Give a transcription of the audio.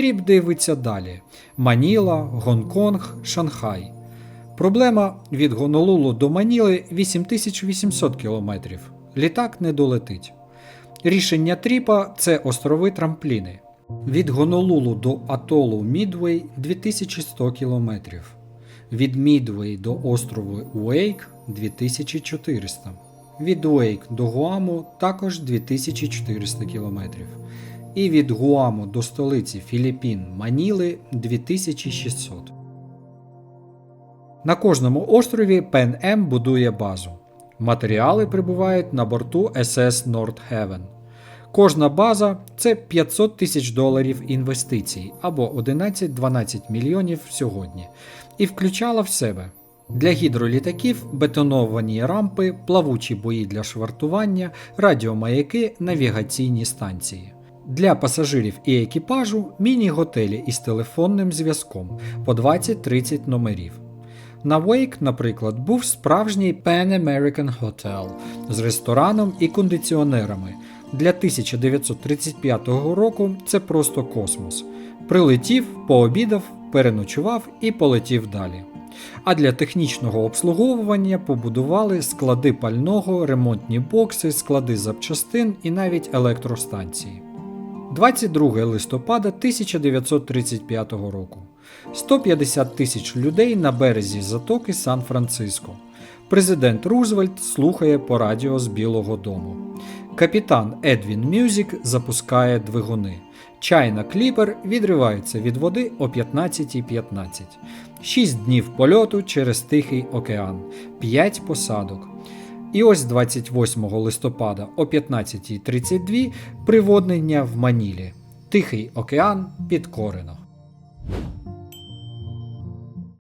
Тріп дивиться далі: Маніла, Гонконг, Шанхай. Проблема від Гонолулу до Маніли 8800 кілометрів. Літак не долетить. Рішення Тріпа це острови трампліни. Від Гонолулу до атолу Мідвей 2100 кілометрів. Від Мідвей до острову Уейк 2400. Від Уейк до Гуаму також 2400 кілометрів. І від Гуаму до столиці Філіппін Маніли 2600. На кожному острові Пен М будує базу. Матеріали прибувають на борту SS Nordhaven. Кожна база це 500 тисяч доларів інвестицій або 11-12 мільйонів сьогодні, і включала в себе для гідролітаків бетоновані рампи, плавучі бої для швартування, радіомаяки, навігаційні станції. Для пасажирів і екіпажу міні-готелі із телефонним зв'язком по 20-30 номерів. На Wake, наприклад, був справжній Pan American Hotel з рестораном і кондиціонерами. Для 1935 року це просто космос. Прилетів, пообідав, переночував і полетів далі. А для технічного обслуговування побудували склади пального, ремонтні бокси, склади запчастин і навіть електростанції. 22 листопада 1935 року. 150 тисяч людей на березі затоки Сан-Франциско. Президент Рузвельт слухає по радіо з Білого Дому. Капітан Едвін Мюзік запускає двигуни. Чайна Кліпер відривається від води о 15.15. 6 днів польоту через Тихий океан, 5 посадок. І ось 28 листопада о 15.32 приводнення в Манілі. Тихий океан під Корено.